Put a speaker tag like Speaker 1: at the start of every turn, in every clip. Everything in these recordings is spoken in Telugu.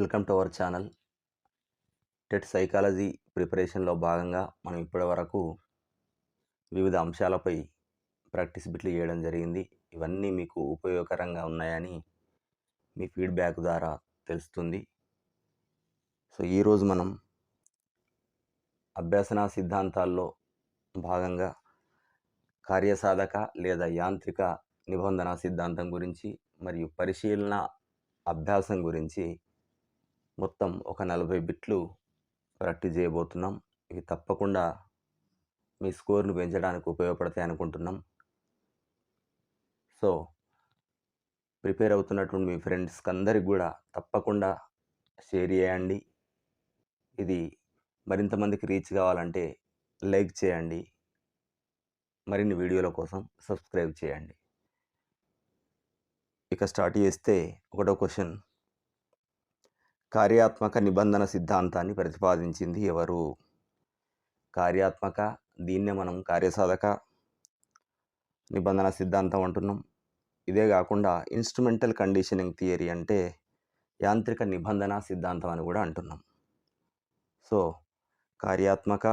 Speaker 1: Welcome to our channel. TET psychology ప్రిపరేషన్లో భాగంగా మనం ఇప్పటి వరకు వివిధ అంశాలపై ప్రాక్టీస్ బిట్లు చేయడం జరిగింది. ఇవన్నీ మీకు ఉపయోగకరంగా ఉన్నాయని మీ ఫీడ్బ్యాక్ ద్వారా తెలుస్తుంది. సో ఈరోజు మనం అభ్యసన సిద్ధాంతాల్లో భాగంగా కార్యసాధక లేదా యాంత్రిక నిబంధన సిద్ధాంతం గురించి మరియు పరిశీలన అభ్యాసం గురించి మొత్తం ఒక నలభై బిట్లు ప్రాక్టీస్ చేయబోతున్నాం. ఇవి తప్పకుండా మీ స్కోర్ను పెంచడానికి ఉపయోగపడతాయి అనుకుంటున్నాం. సో ప్రిపేర్ అవుతున్నటువంటి మీ ఫ్రెండ్స్కి అందరికి కూడా తప్పకుండా షేర్ చేయండి. ఇది మరింత మందికి రీచ్ కావాలంటే లైక్ చేయండి. మరిన్ని వీడియోల కోసం సబ్స్క్రైబ్ చేయండి. ఇక స్టార్ట్ చేస్తే ఒకటో క్వశ్చన్. కార్యాత్మక నిబంధన సిద్ధాంతాన్ని ప్రతిపాదించింది ఎవరు? కార్యాత్మక దీన్నే మనం కార్యసాధక నిబంధన సిద్ధాంతం అంటున్నాం. ఇదే కాకుండా ఇన్స్ట్రుమెంటల్ కండిషనింగ్ థియరీ అంటే యాంత్రిక నిబంధన సిద్ధాంతం అని కూడా అంటున్నాం. సో కార్యాత్మక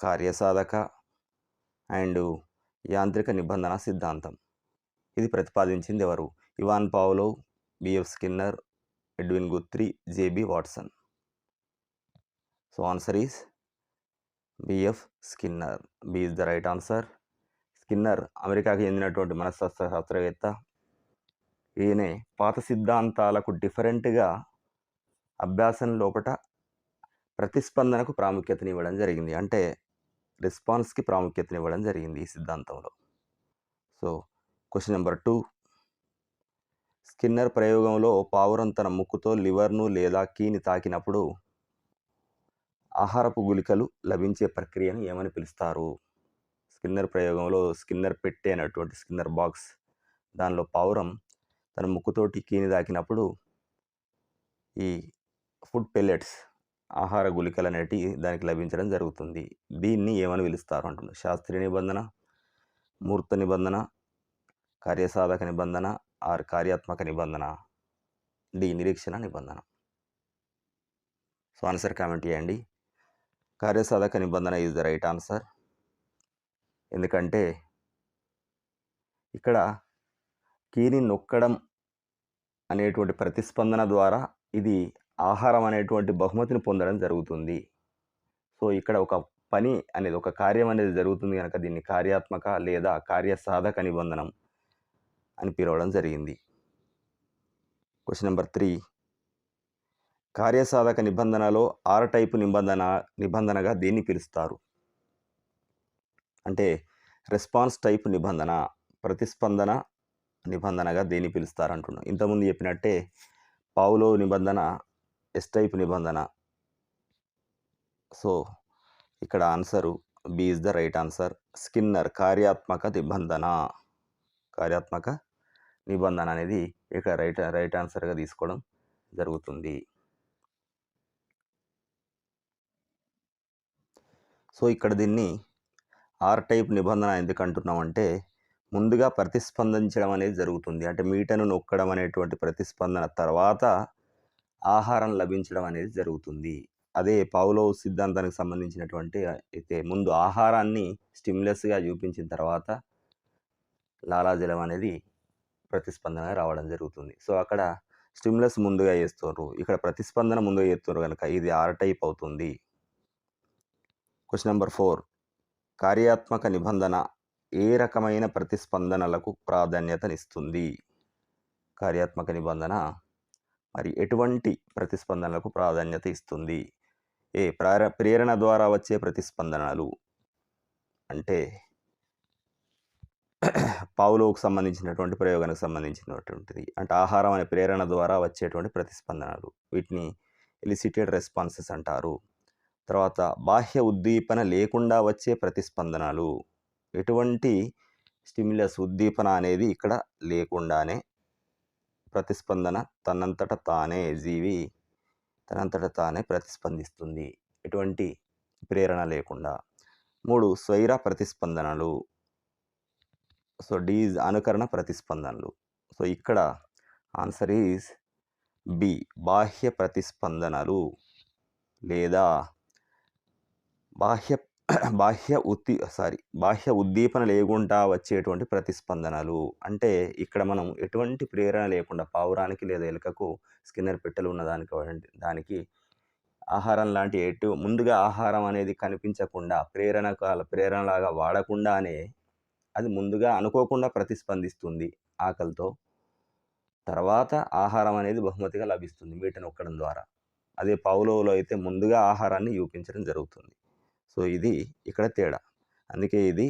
Speaker 1: కార్యసాధక అండ్ యాంత్రిక నిబంధన సిద్ధాంతం. ఇది ప్రతిపాదించింది ఎవరు? Ivan Pavlov BF Skinner Edwin Guthrie JB Watson so answer is BF Skinner B is the right answer Skinner అమెరికాకి చెందినటువంటి మనస్తత్వ శాస్త్రవేత్త ఈయనే పాత సిద్ధాంతాలకు డిఫరెంట్గా అభ్యాసం లోపట ప్రతిస్పందనకు ప్రాముఖ్యతనివ్వడం జరిగింది. అంటే రెస్పాన్స్కి ప్రాముఖ్యతనివ్వడం జరిగింది ఈ సిద్ధాంతంలో. So question number two Skinner ప్రయోగంలో పావురం తన ముక్కుతో లివర్ను లేదా కీని తాకినప్పుడు ఆహారపు గుళికలు లభించే ప్రక్రియను ఏమని పిలుస్తారు? స్కిన్నర్ ప్రయోగంలో స్కిన్నర్ పెట్టే అనేటువంటి స్కిన్నర్ బాక్స్ దానిలో పావురం తన ముక్కుతోటి కీని తాకినప్పుడు ఈ ఫుడ్ పెల్లెట్స్ ఆహార గుళికలు అనేటివి దానికి లభించడం జరుగుతుంది. దీన్ని ఏమని పిలుస్తారు అంటున్నారు శాస్త్రీయ నిబంధన మూర్త నిబంధన కార్యసాధక నిబంధన ఆర్ కార్యాత్మక నిబంధన డి నిరీక్షణ నిబంధన. సో ఆన్సర్ కామెంట్ చేయండి. కార్యసాధక నిబంధన ఈజ్ ద రైట్ ఆన్సర్. ఎందుకంటే ఇక్కడ కీని నొక్కడం అనేటువంటి ప్రతిస్పందన ద్వారా ఇది ఆహారం అనేటువంటి బహుమతిని పొందడం జరుగుతుంది. సో ఇక్కడ ఒక పని అనేది ఒక కార్యం అనేది జరుగుతుంది కనుక దీన్ని కార్యాత్మక లేదా కార్యసాధక నిబంధనం. అని పిలవడం జరిగింది. క్వశ్చన్ నెంబర్ త్రీ కార్యసాధక నిబంధనలో ఆర్ టైపు నిబంధన నిబంధనగా దేన్ని పిలుస్తారు? అంటే రెస్పాన్స్ టైప్ నిబంధన ప్రతిస్పందన నిబంధనగా దేన్ని పిలుస్తారు అంటున్నాం ఇంతకుముందు చెప్పినట్టే పావులో నిబంధన ఎస్ టైప్ నిబంధన. సో ఇక్కడ answer B is the right answer Skinner కార్యాత్మక నిబంధన. కార్యాత్మక నిబంధన అనేది ఇక్కడ రైట్ రైట్ ఆన్సర్గా తీసుకోవడం జరుగుతుంది. సో ఇక్కడ దీన్ని ఆర్ టైప్ నిబంధన ఎందుకు అంటున్నామంటే ముందుగా ప్రతిస్పందించడం అనేది జరుగుతుంది. అంటే మీటను నొక్కడం అనేటువంటి ప్రతిస్పందన తర్వాత ఆహారం లభించడం అనేది జరుగుతుంది. అదే పావులో సిద్ధాంతానికి సంబంధించినటువంటి అయితే ముందు ఆహారాన్ని స్టిమ్లెస్గా చూపించిన తర్వాత లాలాజలం అనేది ప్రతిస్పందన రావడం జరుగుతుంది. సో అక్కడ స్టిమ్లస్ ముందుగా చేస్తున్నారు ఇక్కడ ప్రతిస్పందన ముందుగా చేస్తున్నారు కనుక ఇది ఆర్ టైప్ అవుతుంది. క్వశ్చన్ నెంబర్ ఫోర్ కార్యాత్మక నిబంధన ఏ రకమైన ప్రతిస్పందనలకు ప్రాధాన్యతనిస్తుంది? కార్యాత్మక నిబంధన మరి ఎటువంటి ప్రతిస్పందనలకు ప్రాధాన్యత ఇస్తుంది? ఏ ప్రేర ప్రేరణ ద్వారా వచ్చే ప్రతిస్పందనలు అంటే పావులోకి సంబంధించినటువంటి ప్రయోగానికి సంబంధించినటువంటిది. అంటే ఆహారం అనే ప్రేరణ ద్వారా వచ్చేటువంటి ప్రతిస్పందనలు. వీటిని ఎలిసిటెడ్ రెస్పాన్సెస్ అంటారు. తర్వాత బాహ్య ఉద్దీపన లేకుండా వచ్చే ప్రతిస్పందనలు. ఎటువంటి స్టిమ్యులస్ ఉద్దీపన అనేది ఇక్కడ లేకుండానే ప్రతిస్పందన తనంతట తానే జీవి తనంతట తానే ప్రతిస్పందిస్తుంది. ఎటువంటి ప్రేరణ లేకుండా. మూడు స్వైర ప్రతిస్పందనలు. సో డీజ్ అనుకరణ ప్రతిస్పందనలు. సో ఇక్కడ ఆన్సర్ ఈజ్ బి బాహ్య ప్రతిస్పందనలు లేదా బాహ్య బాహ్య ఉద్దీ సారీ బాహ్య ఉద్దీపన లేకుండా వచ్చేటువంటి ప్రతిస్పందనలు. అంటే ఇక్కడ మనం ఎటువంటి ప్రేరణ లేకుండా పావురానికి లేదా ఎలుకకు స్కిన్నర్ పెట్టెలు ఉన్న దానికి దానికి ఆహారం లాంటి ఎటు ముందుగా ఆహారం అనేది కనిపించకుండా ప్రేరణ కాల ప్రేరణలాగా వాడకుండానే అది ముందుగా అనుకోకుండా ప్రతిస్పందిస్తుంది ఆకలితో. తర్వాత ఆహారం అనేది బహుమతిగా లభిస్తుంది మీట నొక్కడం ద్వారా. అదే పావులోలో అయితే ముందుగా ఆహారాన్ని చూపించడం జరుగుతుంది. సో ఇది ఇక్కడ తేడా. అందుకే ఇది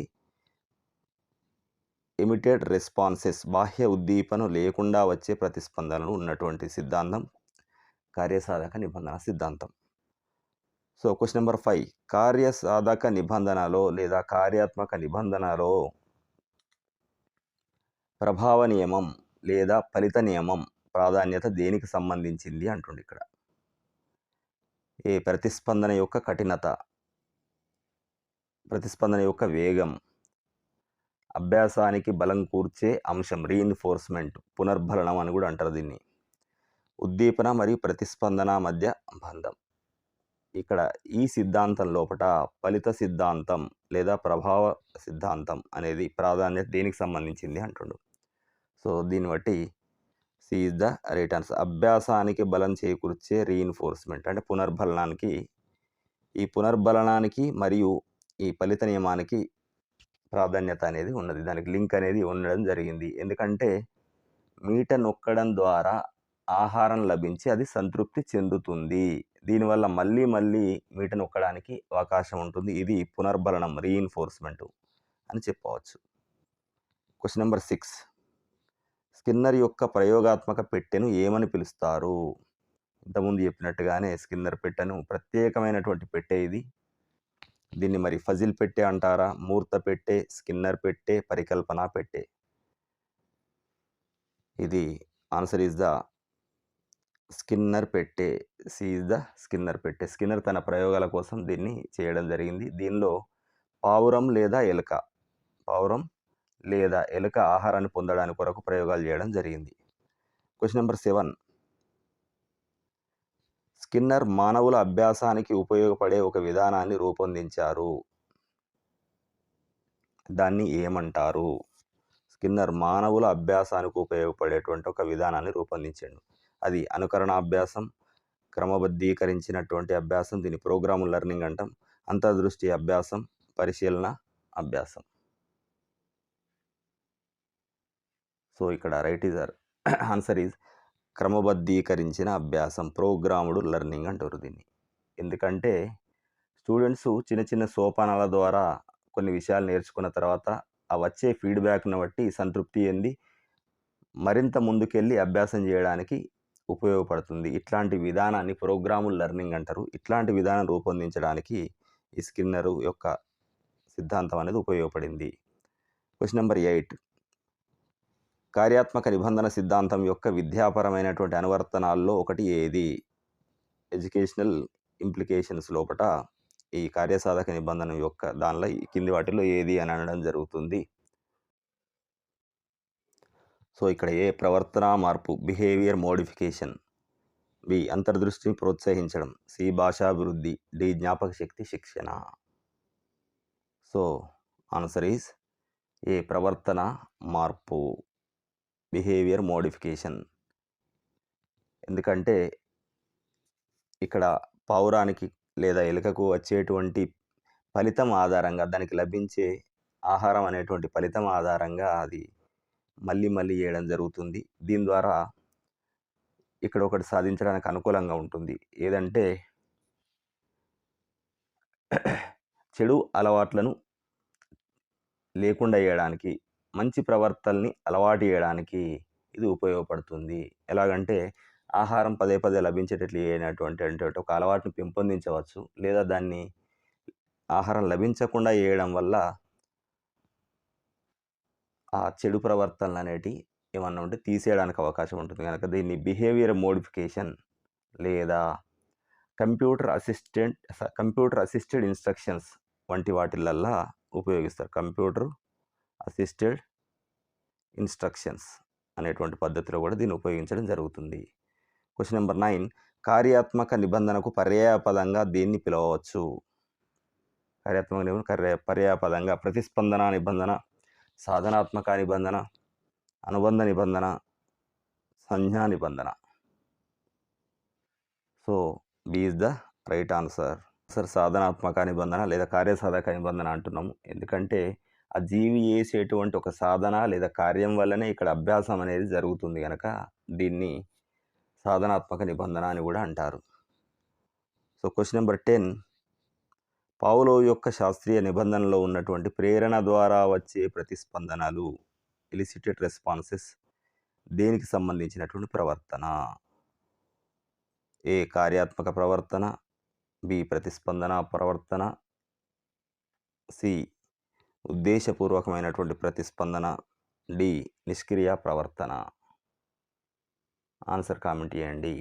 Speaker 1: ఇమిటెడ్ రెస్పాన్సెస్ బాహ్య ఉద్దీపన లేకుండా వచ్చే ప్రతిస్పందనలు ఉన్నటువంటి సిద్ధాంతం కార్యసాధక నిబంధన సిద్ధాంతం. So question number five. కార్యసాధక నిబంధనలో లేదా కార్యాత్మక నిబంధనలో ప్రభావ నియమం లేదా ఫలిత నియమం ప్రాధాన్యత దేనికి సంబంధించింది అంటుండే ఇక్కడ. ఏ ప్రతిస్పందన యొక్క కఠినత ప్రతిస్పందన యొక్క వేగం అభ్యాసానికి బలం కూర్చే అంశం రీఇన్ఫోర్స్మెంట్ పునర్బలనం అని కూడా అంటారు దీన్ని. ఉద్దీపన మరియు ప్రతిస్పందన మధ్య బంధం. ఇక్కడ ఈ సిద్ధాంతం లోపట ఫలిత సిద్ధాంతం లేదా ప్రభావ సిద్ధాంతం అనేది ప్రాధాన్యత దేనికి సంబంధించింది అంటుండు. సో దీన్ని బట్టి సీజ్ ద రిటర్న్స్. అభ్యాసానికి బలం చేకూర్చే రీఇన్ఫోర్స్మెంట్ అంటే పునర్బలనానికి ఈ పునర్బలనానికి మరియు ఈ ఫలిత నియమానికి ప్రాధాన్యత అనేది ఉన్నది. దానికి లింక్ అనేది ఉండడం జరిగింది. ఎందుకంటే మీట నొక్కడం ద్వారా ఆహారం లభించి అది సంతృప్తి చెందుతుంది. దీనివల్ల మళ్ళీ మళ్ళీ మీట నొక్కడానికి అవకాశం ఉంటుంది. ఇది పునర్బలనం రీఇన్ఫోర్స్మెంట్ అని చెప్పవచ్చు. క్వశ్చన్ నెంబర్ సిక్స్ స్కిన్నర్ యొక్క ప్రయోగాత్మక పెట్టెను ఏమని పిలుస్తారు? ఇంతకుముందు చెప్పినట్టుగానే స్కిన్నర్ పెట్టెను ప్రత్యేకమైనటువంటి పెట్టె ఇది. దీన్ని మరి ఫజిల్ పెట్టె అంటారా? మూర్త పెట్టె స్కిన్నర్ పెట్టె పరికల్పన పెట్టె? ఇది ఆన్సర్ ఈజ్ ద స్కిన్నర్ పెట్టె. సీజ్ ద స్కిన్నర్ పెట్టె. స్కిన్నర్ తన ప్రయోగాల కోసం దీన్ని చేయడం జరిగింది. దీనిలో పావురం లేదా ఎలుక? పావురం లేదా ఎలుక ఆహారాన్ని పొందడానికి కొరకు ప్రయోగాలు చేయడం జరిగింది. క్వశ్చన్ నెంబర్ సెవెన్ స్కిన్నర్ మానవుల అభ్యాసానికి ఉపయోగపడే ఒక విధానాన్ని రూపొందించారు. దాన్ని ఏమంటారు? స్కిన్నర్ మానవుల అభ్యాసానికి ఉపయోగపడేటువంటి ఒక విధానాన్ని రూపొందించాడు. అది అనుకరణ అభ్యాసం క్రమబద్ధీకరించినటువంటి అభ్యాసం దీన్ని ప్రోగ్రామ్ లెర్నింగ్ అంటాం అంతర్దృష్టి అభ్యాసం పరిశీలన అభ్యాసం. సో ఇక్కడ రైట్ ఈజ్ ఆన్సర్ ఈజ్ క్రమబద్ధీకరించిన అభ్యాసం ప్రోగ్రాముడు లెర్నింగ్ అంటారు దీన్ని. ఎందుకంటే స్టూడెంట్స్ చిన్న చిన్న సోపానాల ద్వారా కొన్ని విషయాలు నేర్చుకున్న తర్వాత ఆ వచ్చే ఫీడ్బ్యాక్ను బట్టి సంతృప్తి ఎంది మరింత ముందుకెళ్ళి అభ్యాసం చేయడానికి ఉపయోగపడుతుంది. ఇట్లాంటి విధానాన్ని ప్రోగ్రాము లెర్నింగ్ అంటారు. ఇట్లాంటి విధానం రూపొందించడానికి ఈ స్కిన్నరు యొక్క సిద్ధాంతం అనేది ఉపయోగపడింది. Question number eight. కార్యాత్మక నిబంధన సిద్ధాంతం యొక్క విద్యాపరమైనటువంటి అనువర్తనాల్లో ఒకటి ఏది? ఎడ్యుకేషనల్ ఇంప్లికేషన్స్ లోపట ఈ కార్యసాధక నిబంధన యొక్క దానిలో కింది వాటిలో ఏది అని అనడం జరుగుతుంది. సో ఇక్కడ ఏ ప్రవర్తన మార్పు బిహేవియర్ మోడిఫికేషన్ బి అంతర్దృష్టిని ప్రోత్సహించడం సి భాషాభివృద్ధి డి జ్ఞాపక శక్తి శిక్షణ. సో ఆన్సర్ ఈస్ ఏ ప్రవర్తన మార్పు. Behaviour modification. ఎందుకంటే ఇక్కడ పౌరానికి లేదా ఎలుకకు వచ్చేటువంటి ఫలితం ఆధారంగా దానికి లభించే ఆహారం అనేటువంటి ఫలితం ఆధారంగా అది మళ్ళీ మళ్ళీ చేయడం జరుగుతుంది. దీని ద్వారా ఇక్కడ ఒకటి సాధించడానికి అనుకూలంగా ఉంటుంది. ఏదంటే చెడు అలవాట్లను లేకుండా చేయడానికి మంచి ప్రవర్తనని అలవాటు చేయడానికి ఇది ఉపయోగపడుతుంది. ఎలాగంటే ఆహారం పదే పదే లభించేటట్లు చేయనటువంటి అంటే ఒక అలవాటును పెంపొందించవచ్చు. లేదా దాన్ని ఆహారం లభించకుండా చేయడం వల్ల ఆ చెడు ప్రవర్తనలు అనేటివి ఏమన్నా ఉంటే తీసేయడానికి అవకాశం ఉంటుంది. కనుక దీన్ని బిహేవియర్ మోడిఫికేషన్ లేదా computer assistant computer assisted instructions వంటి వాటిలల్లా ఉపయోగిస్తారు. కంప్యూటర్ అసిస్టెడ్ ఇన్స్ట్రక్షన్స్ అనేటువంటి పద్ధతిలో కూడా దీన్ని ఉపయోగించడం జరుగుతుంది. క్వశ్చన్ నెంబర్ నైన్ కార్యాత్మక నిబంధనకు పర్యాయపదంగా దీన్ని పిలవవచ్చు? కార్యాత్మక నిబంధన పర్యాయపదంగా ప్రతిస్పందన నిబంధన సాధనాత్మక నిబంధన అనుబంధ నిబంధన సంజ్ఞా నిబంధన. So B is the right answer sir సాధనాత్మక నిబంధన లేదా కార్యసాధక నిబంధన అంటున్నాము. ఎందుకంటే ఆ జీవి చేసేటువంటి ఒక సాధన లేదా కార్యం వల్లనే ఇక్కడ అభ్యాసం అనేది జరుగుతుంది కనుక దీన్ని సాధనాత్మక నిబంధన అని కూడా అంటారు. So question number ten. Pavlov యొక్క శాస్త్రీయ నిబంధనలో ఉన్నటువంటి ప్రేరణ ద్వారా వచ్చే ప్రతిస్పందనలు ఎలిసిటెడ్ రెస్పాన్సెస్ దేనికి సంబంధించినటువంటి ప్రవర్తన? ఏ కార్యాత్మక ప్రవర్తన బి ప్రతిస్పందన ప్రవర్తన సి ఉద్దేశపూర్వకమైనటువంటి ప్రతిస్పందన డి నిష్క్రియ ప్రవర్తన. ఆన్సర్ కామెంట్ చేయండి.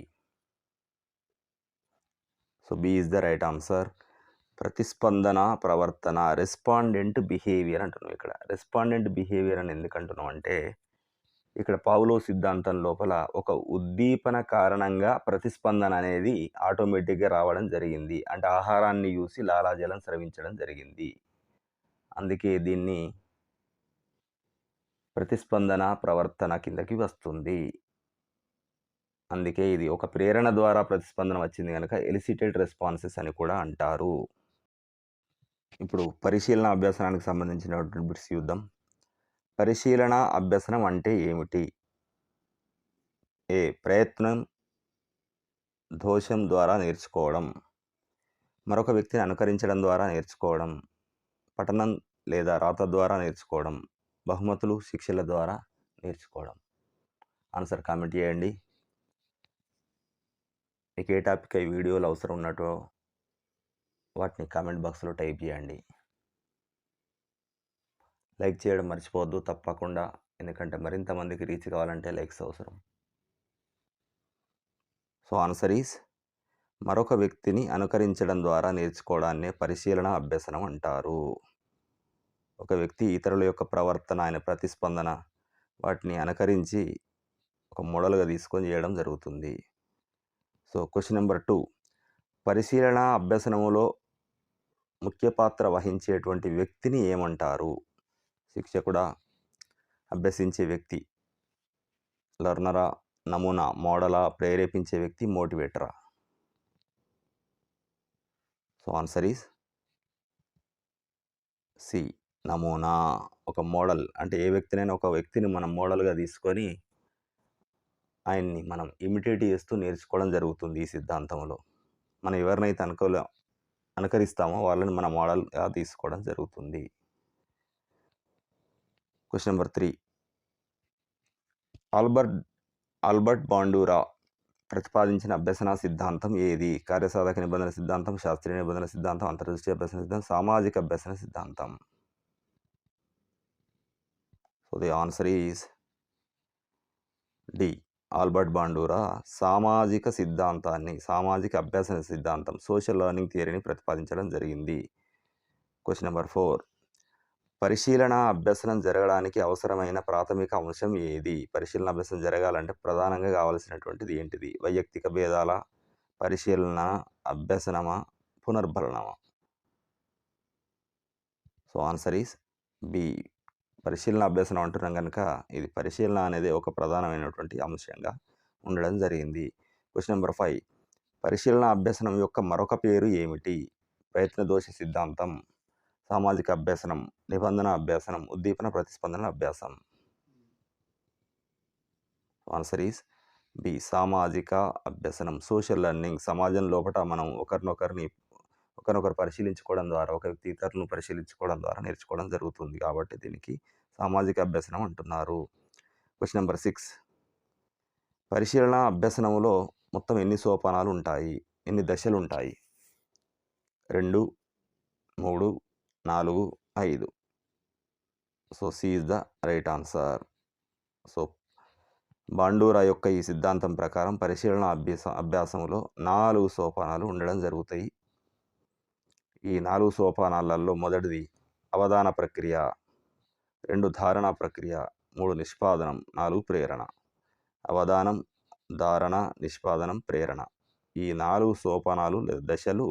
Speaker 1: So B is the right answer. ప్రతిస్పందన ప్రవర్తన రెస్పాండెంట్ బిహేవియర్ అంటున్నాం ఇక్కడ. రెస్పాండెంట్ బిహేవియర్ అని ఎందుకు అంటున్నాం అంటే ఇక్కడ పావులో సిద్ధాంతం లోపల ఒక ఉద్దీపన కారణంగా ప్రతిస్పందన అనేది ఆటోమేటిక్గా రావడం జరిగింది. అంటే ఆహారాన్ని చూసి లాలాజలం స్రవించడం జరిగింది. అందుకే దీన్ని ప్రతిస్పందన ప్రవర్తన కిందకి వస్తుంది. అందుకే ఇది ఒక ప్రేరణ ద్వారా ప్రతిస్పందన వచ్చింది కనుక ఎలిసిటెడ్ రెస్పాన్సెస్ అని కూడా అంటారు. ఇప్పుడు పరిశీలన అభ్యసనానికి సంబంధించినటువంటి బిట్స్ చూద్దాం పరిశీలన అభ్యసనం అంటే ఏమిటి? ఏ ప్రయత్నం దోషం ద్వారా నేర్చుకోవడం. మరొక వ్యక్తిని అనుకరించడం ద్వారా నేర్చుకోవడం. పఠనం లేదా రాత ద్వారా నేర్చుకోవడం బహుమతులు శిక్షల ద్వారా నేర్చుకోవడం. ఆన్సర్ కామెంట్ చేయండి. మీకు ఏ టాపిక్ ఈ వీడియోలు అవసరం ఉన్నట్టు వాటిని కామెంట్ బాక్స్లో టైప్ చేయండి. లైక్ చేయడం మర్చిపోవద్దు తప్పకుండా. ఎందుకంటే మరింత మందికి రీచ్ కావాలంటే లైక్స్ అవసరం. సో ఆన్సర్ ఈస్ మరొక వ్యక్తిని అనుకరించడం ద్వారా నేర్చుకోవడాన్నే పరిశీలన అభ్యసనం అంటారు. ఒక వ్యక్తి ఇతరుల యొక్క ప్రవర్తన ఆయన ప్రతిస్పందన వాటిని అనుకరించి ఒక మోడల్గా తీసుకొని చేయడం జరుగుతుంది. So question number two. పరిశీలన అభ్యసనములో ముఖ్య పాత్ర వహించేటువంటి వ్యక్తిని ఏమంటారు? శిక్షకుడా అభ్యసించే వ్యక్తి లర్నరా నమూనా మోడలా ప్రేరేపించే వ్యక్తి మోటివేటరా? So answer is C. నమూనా ఒక మోడల్ అంటే ఏ వ్యక్తినైనా ఒక వ్యక్తిని మనం మోడల్గా తీసుకొని ఆయన్ని మనం ఇమిటేట్ చేస్తూ నేర్చుకోవడం జరుగుతుంది ఈ సిద్ధాంతంలో. మనం ఎవరినైతే అనుకూల అనుకరిస్తామో వాళ్ళని మన మోడల్గా తీసుకోవడం జరుగుతుంది. Question number three. Albert Albert Bandura ప్రతిపాదించిన అభ్యసన సిద్ధాంతం ఏది? కార్యసాధక నిబంధన సిద్ధాంతం శాస్త్రీయ నిబంధన సిద్ధాంతం అంతర్దృష్టి అభ్యసన సిద్ధాంతం సామాజిక అభ్యసన సిద్ధాంతం. So the answer is D Albert Bandura సామాజిక సిద్ధాంతాన్ని సామాజిక అభ్యసన సిద్ధాంతం సోషల్ లెర్నింగ్ థియరీని ప్రతిపాదించడం జరిగింది. క్వశ్చన్ నెంబర్ ఫోర్ పరిశీలన అభ్యసనం జరగడానికి అవసరమైన ప్రాథమిక అంశం ఏది? పరిశీలన అభ్యసనం జరగాలంటే ప్రధానంగా కావాల్సినటువంటిది ఏంటిది? వైయక్తిక భేదాల పరిశీలన అభ్యసనమా పునర్భరణమా? సో ఆన్సర్ ఈస్ బి పరిశీలన అభ్యసనం అంటున్నాం కనుక ఇది పరిశీలన అనేది ఒక ప్రధానమైనటువంటి అంశంగా ఉండడం జరిగింది. Question number five. పరిశీలన అభ్యసనం యొక్క మరొక పేరు ఏమిటి? ప్రయత్న దోష సిద్ధాంతం సామాజిక అభ్యసనం నిబంధన అభ్యాసనం ఉద్దీపన ప్రతిస్పందన అభ్యాసం. Answer is B. సామాజిక అభ్యసనం సోషల్ లెర్నింగ్. సమాజం లోపల మనం ఒకరినొకరిని ఒకరినొకరు పరిశీలించుకోవడం ద్వారా ఒక వ్యక్తి ఇతరులను పరిశీలించుకోవడం ద్వారా నేర్చుకోవడం జరుగుతుంది కాబట్టి దీనికి సామాజిక అభ్యసనం అంటున్నారు. క్వశ్చన్ నెంబర్ సిక్స్ పరిశీలన అభ్యసనంలో మొత్తం ఎన్ని సోపానాలు ఉంటాయి? ఎన్ని దశలు ఉంటాయి? రెండు మూడు నాలుగు ఐదు. So C is the right answer so Bandura యొక్క ఈ సిద్ధాంతం ప్రకారం పరిశీలన అభ్యాస అభ్యాసంలో నాలుగు సోపానాలు ఉండడం జరుగుతాయి. ఈ నాలుగు సోపానాలలో మొదటిది అవధాన ప్రక్రియ రెండు ధారణ ప్రక్రియ మూడు నిష్పాదనం నాలుగు ప్రేరణ. అవధానం ధారణ నిష్పాదనం ప్రేరణ. ఈ నాలుగు సోపానాలు లేదా దశలు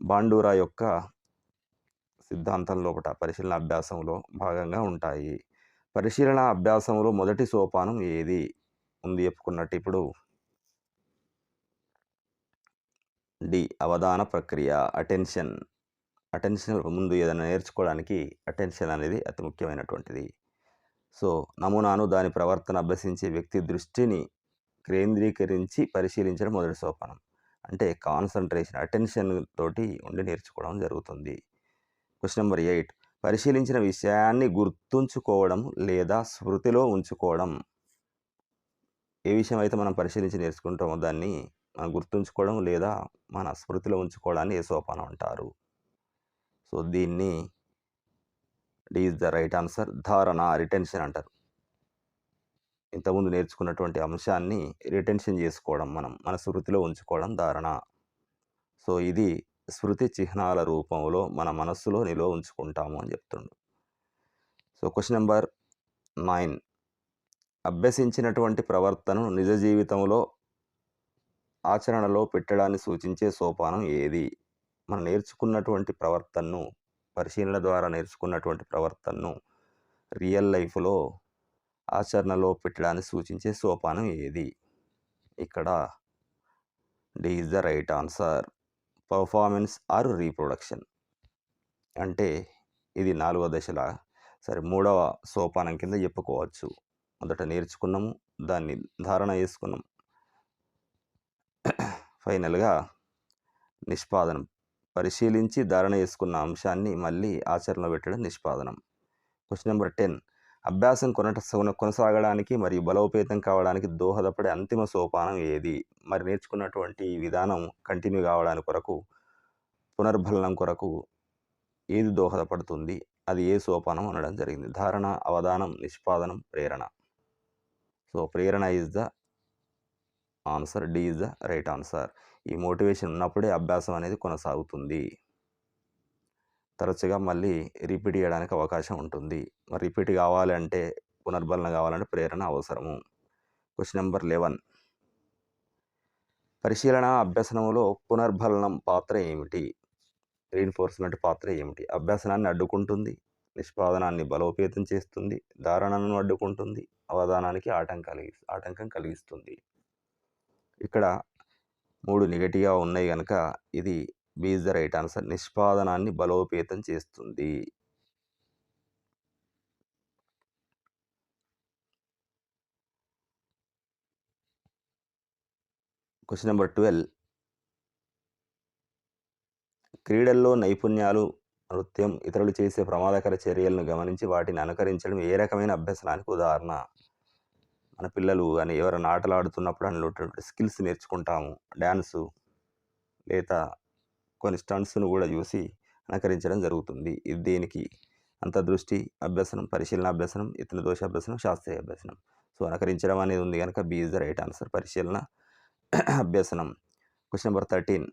Speaker 1: బాండూరా యొక్క సిద్ధాంతం లోపల పరిశీలన అభ్యాసంలో భాగంగా ఉంటాయి. పరిశీలన అభ్యాసంలో మొదటి సోపానం ఏది? ముందు చెప్పుకున్నట్టు ఇప్పుడు డి అవధాన ప్రక్రియ అటెన్షన్. అటెన్షన్ ముందు ఏదైనా నేర్చుకోవడానికి అటెన్షన్ అనేది అతి ముఖ్యమైనటువంటిది. సో నమూనాను దాని ప్రవర్తన అభ్యసించే వ్యక్తి దృష్టిని కేంద్రీకరించి పరిశీలించడం మొదటి సోపానం. అంటే కాన్సన్ట్రేషన్ అటెన్షన్ తోటి ఉండి నేర్చుకోవడం జరుగుతుంది. Question number eight. పరిశీలించిన విషయాన్ని గుర్తుంచుకోవడం లేదా స్మృతిలో ఉంచుకోవడం. ఏ విషయం అయితే మనం పరిశీలించి నేర్చుకుంటామో దాన్ని గుర్తుంచుకోవడం లేదా మన స్మృతిలో ఉంచుకోవడాన్ని ఏ సోపానం అంటారు. సో దీన్ని D is the right answer. ధారణ రిటెన్షన్ అంటారు. ఇంతకుముందు నేర్చుకున్నటువంటి అంశాన్ని రిటెన్షన్ చేసుకోవడం మనం మన స్మృతిలో ఉంచుకోవడం ధారణ. సో ఇది స్మృతి చిహ్నాల రూపంలో మన మనస్సులో నిలువ ఉంచుకుంటాము అని చెప్తుండు. So question number nine. అభ్యసించినటువంటి ప్రవర్తనను నిజ జీవితంలో ఆచరణలో పెట్టడాన్ని సూచించే సోపానం ఏది? మనం నేర్చుకున్నటువంటి ప్రవర్తనను పరిశీలన ద్వారా నేర్చుకున్నటువంటి ప్రవర్తనను రియల్ లైఫ్లో ఆచరణలో పెట్టడాన్ని సూచించే సోపానం ఏది? ఇక్కడ D is the right answer. Performance or reproduction. అంటే ఇది నాలుగో దశల సరే మూడవ సోపానం కింద చెప్పుకోవచ్చు. మొదట నేర్చుకున్నాము దాన్ని ధారణ చేసుకున్నాం ఫైనల్గా నిష్పాదనం. పరిశీలించి ధారణ చేసుకున్న అంశాన్ని మళ్ళీ ఆచరణలో పెట్టడం నిష్పాదనం. Question number ten. అభ్యాసం కొనట కొనసాగడానికి మరియు బలోపేతం కావడానికి దోహదపడే అంతిమ సోపానం ఏది? మరి నేర్చుకున్నటువంటి విధానం కంటిన్యూ కావడానికి కొరకు పునర్బలనం కొరకు ఏది దోహదపడుతుంది? అది ఏ సోపానం అనడం జరిగింది. ధారణ అవధానం నిష్పాదనం ప్రేరణ. So Prerana is the answer D is the right answer. ఈ మోటివేషన్ ఉన్నప్పుడే అభ్యాసం అనేది కొనసాగుతుంది. తరచుగా మళ్ళీ రిపీట్ చేయడానికి అవకాశం ఉంటుంది. మరి రిపీట్ కావాలంటే పునర్బలన కావాలంటే ప్రేరణ అవసరము. Question number eleven. పరిశీలన అభ్యసనంలో పునర్బలనం పాత్ర ఏమిటి? రీఎన్ఫోర్స్మెంట్ పాత్ర ఏమిటి? అభ్యసనాన్ని అడ్డుకుంటుంది నిష్పాదనాన్ని బలోపేతం చేస్తుంది ధారణను అడ్డుకుంటుంది అవధానానికి ఆటంకాలు కలిగి ఆటంకం కలిగిస్తుంది. ఇక్కడ మూడు నెగటివ్గా ఉన్నాయి కనుక ఇది B is the right answer. నిష్పాదనాన్ని బలోపేతం చేస్తుంది. Question number twelve. క్రీడల్లో నైపుణ్యాలు నృత్యం ఇతరులు చేసే ప్రమాదకర చర్యలను గమనించి వాటిని అనుకరించడం ఏ రకమైన అభ్యసనానికి ఉదాహరణ? మన పిల్లలు కానీ ఎవరైనా ఆటలు ఆడుతున్నప్పుడు అందులో స్కిల్స్ నేర్చుకుంటాము. డ్యాన్సు లేదా కొన్ని స్టంట్స్ను కూడా చూసి అనుకరించడం జరుగుతుంది. ఇది దేనికి? అంతర్దృష్టి అభ్యసనం పరిశీలన అభ్యసనం ఇతర దోష అభ్యసనం శాస్త్రీయ అభ్యసనం. సో అనుకరించడం అనేది ఉంది కనుక B is the right answer. పరిశీలన అభ్యసనం. Question number thirteen.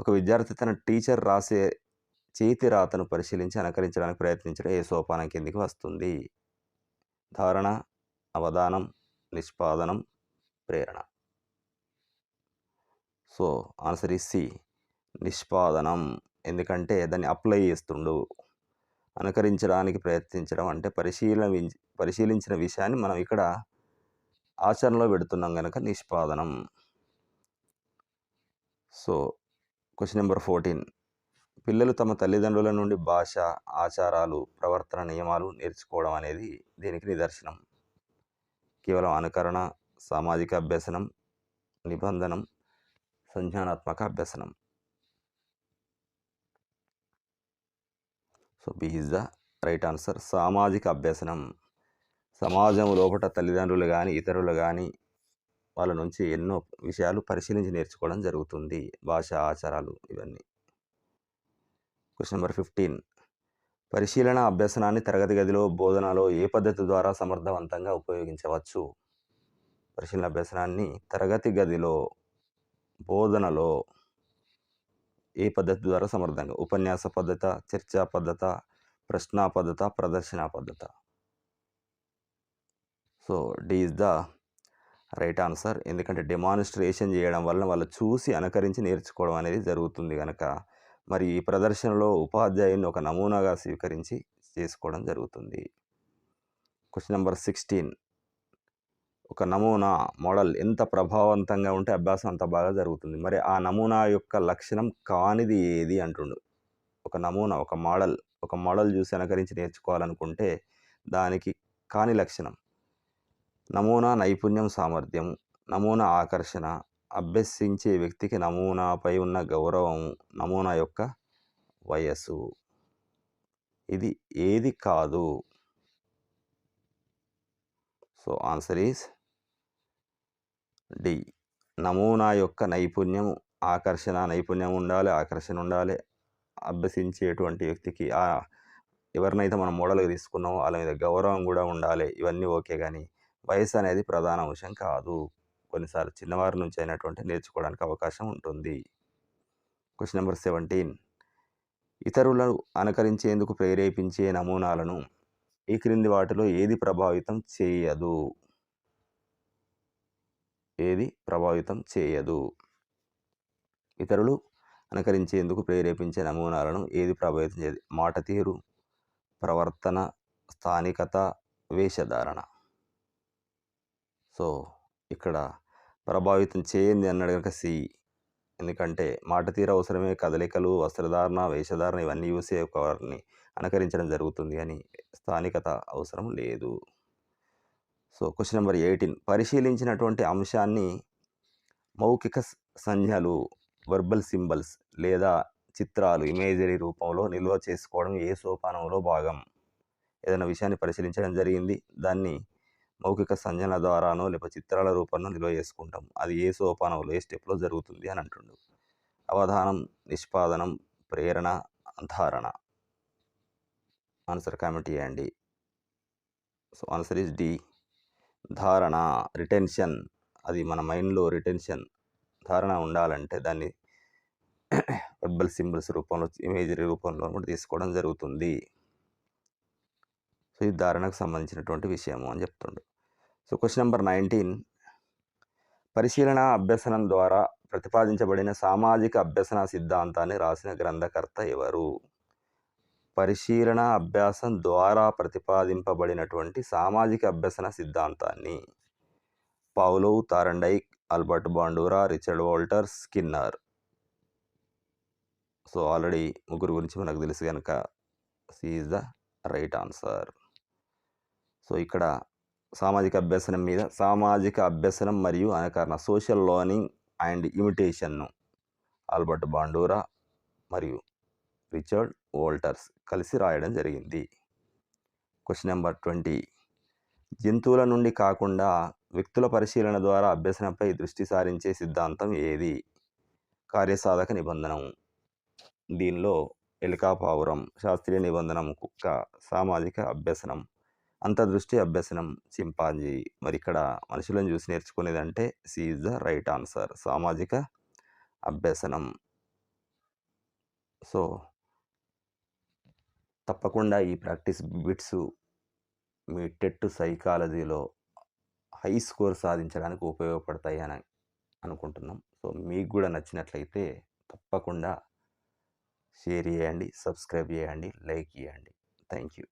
Speaker 1: ఒక విద్యార్థి తన టీచర్ రాసే చేతి రాతను పరిశీలించి అనుకరించడానికి ప్రయత్నించడం ఏ సోపానం కిందికి వస్తుంది? ధారణ అవధానం నిష్పాదనం ప్రేరణ. So answer is C. నిష్పాదనం. ఎందుకంటే దాన్ని అప్లై చేస్తుండు. అనుకరించడానికి ప్రయత్నించడం అంటే పరిశీలన పరిశీలించిన విషయాన్ని మనం ఇక్కడ ఆచరణలో పెడుతున్నాం కనుక నిష్పాదనం. So question number fourteen. పిల్లలు తమ తల్లిదండ్రుల నుండి భాష ఆచారాలు ప్రవర్తన నియమాలు నేర్చుకోవడం అనేది దీనికి నిదర్శనం. కేవలం అనుకరణ సామాజిక అభ్యసనం నిబంధనం సంజ్ఞానాత్మక అభ్యసనం. So B is the right answer సామాజిక అభ్యసనం. సమాజం లోపల తల్లిదండ్రులు కానీ ఇతరులు కానీ వాళ్ళ నుంచి ఎన్నో విషయాలు పరిశీలించి నేర్చుకోవడం జరుగుతుంది. భాష ఆచారాలు ఇవన్నీ. క్వశ్చన్ నెంబర్ ఫిఫ్టీన్ పరిశీలన అభ్యసనాన్ని తరగతి గదిలో బోధనలో ఏ పద్ధతి ద్వారా సమర్థవంతంగా ఉపయోగించవచ్చు? పరిశీలన అభ్యసనాన్ని తరగతి గదిలో బోధనలో ఏ పద్ధతి ద్వారా సమర్థంగా? ఉపన్యాస పద్ధత చర్చా పద్ధత ప్రశ్నా పద్ధత ప్రదర్శన పద్ధత? So D is the right answer. ఎందుకంటే డెమాన్స్ట్రేషన్ చేయడం వలన వాళ్ళు చూసి అనుకరించి నేర్చుకోవడం అనేది జరుగుతుంది కనుక మరి ఈ ప్రదర్శనలో ఉపాధ్యాయుని ఒక నమూనాగా స్వీకరించి చేసుకోవడం జరుగుతుంది. క్వశ్చన్ నెంబర్ సిక్స్టీన్ ఒక నమూనా మోడల్ ఎంత ప్రభావవంతంగా ఉంటే అభ్యాసం అంత బాగా జరుగుతుంది. మరి ఆ నమూనా యొక్క లక్షణం కానిది ఏది అంటుండు? ఒక నమూనా ఒక మోడల్ ఒక మోడల్ చూసి అనుకరించి నేర్చుకోవాలనుకుంటే దానికి కాని లక్షణం. నమూనా నైపుణ్యం సామర్థ్యం. నమూనా ఆకర్షణ. అభ్యసించే వ్యక్తికి నమూనాపై ఉన్న గౌరవం నమూనా యొక్క వయస్సు. ఇది ఏది కాదు. So answer is D. నమూనా యొక్క నైపుణ్యం ఆకర్షణ నైపుణ్యం ఉండాలి ఆకర్షణ ఉండాలి. అభ్యసించేటువంటి వ్యక్తికి ఆ ఎవరినైతే మనం మోడల్గా తీసుకున్నామో వాళ్ళ మీద గౌరవం కూడా ఉండాలి. ఇవన్నీ ఓకే కానీ వయసు అనేది ప్రధాన అంశం కాదు. కొన్నిసార్లు చిన్నవారి నుంచి అయినటువంటి నేర్చుకోవడానికి అవకాశం ఉంటుంది. Question number seventeen. ఇతరులను అనుకరించేందుకు ప్రేరేపించే నమూనాలను ఈ క్రింది వాటిలో ఏది ప్రభావితం చేయదు? ఏది ప్రభావితం చేయదు? ఇతరులు అనుకరించేందుకు ప్రేరేపించే నమూనాలను ఏది ప్రభావితం చేయదు? మాట తీరు ప్రవర్తన స్థానికత వేషధారణ. సో ఇక్కడ ప్రభావితం చేయింది అన్నాడు కనుక సి. ఎందుకంటే మాట తీర అవసరమే కదలికలు వస్త్రధారణ వేషధారణ ఇవన్నీ చూసే వారిని అనుకరించడం జరుగుతుంది అని స్థానికత అవసరం లేదు. So question number eighteen. పరిశీలించినటువంటి అంశాన్ని మౌఖిక సంజ్ఞలు వర్బల్ సింబల్స్ లేదా చిత్రాలు ఇమేజరీ రూపంలో నిల్వ చేసుకోవడం ఏ సోపానంలో భాగం? ఏదైనా విషయాన్ని పరిశీలించడం జరిగింది. దాన్ని మౌఖిక సంజ్ఞల ద్వారానో లేకపోతే చిత్రాల రూపంలో నిల్వ చేసుకుంటాం అది ఏ సోపానంలో ఏ స్టెప్లో జరుగుతుంది అని అంటుండు. అవధానం నిష్పాదనం ప్రేరణ ధారణ. ఆన్సర్ కామెంట్ చేయండి. So answer is D. ధారణ రిటెన్షన్. అది మన మైండ్లో రిటెన్షన్. ధారణ ఉండాలంటే దాన్ని వెబ్బల్ సింబల్స్ రూపంలో ఇమేజరీ రూపంలో కూడా తీసుకోవడం జరుగుతుంది. సో ఇది ధారణకు సంబంధించినటువంటి విషయము అని చెప్తుండు. సో క్వశ్చన్ నెంబర్ నైన్టీన్ పరిశీలన అభ్యసనం ద్వారా ప్రతిపాదించబడిన సామాజిక అభ్యసన సిద్ధాంతాన్ని రాసిన గ్రంథకర్త ఎవరు? పరిశీలన అభ్యాసం ద్వారా ప్రతిపాదింపబడినటువంటి సామాజిక అభ్యసన సిద్ధాంతాన్ని Pavlov Thorndike Albert Bandura Richard Walter Skinner. So already ముగ్గురు గురించి మనకు తెలుసు కనుక C is the right answer. So ఇక్కడ సామాజిక అభ్యసనం మీద సామాజిక అభ్యసనం మరియు అనుకరణ సోషల్ లర్నింగ్ అండ్ ఇమిటేషన్ను ఆల్బర్ట్ బాండూరా మరియు రిచర్డ్ వోల్టర్స్ కలిసి రాయడం జరిగింది. Question number twenty. జంతువుల నుండి కాకుండా వ్యక్తుల పరిశీలన ద్వారా అభ్యసనపై దృష్టి సారించే సిద్ధాంతం ఏది? కార్యసాధక నిబంధనం. దీనిలో ఎలికాపావురం శాస్త్రీయ నిబంధనం కుక్క సామాజిక అభ్యసనం. అంతర్దృష్టి అభ్యసనం చింపాంజీ మరి ఇక్కడ మనుషులను చూసి నేర్చుకునేదంటే C is the right answer సామాజిక అభ్యసనం. సో తప్పకుండా ఈ ప్రాక్టీస్ బిట్స్ మీ టెట్ సైకాలజీలో హై స్కోర్ సాధించడానికి ఉపయోగపడతాయి అని అనుకుంటున్నాం. సో మీకు కూడా నచ్చినట్లయితే తప్పకుండా షేర్ చేయండి సబ్స్క్రైబ్ చేయండి లైక్ చేయండి. Thank you.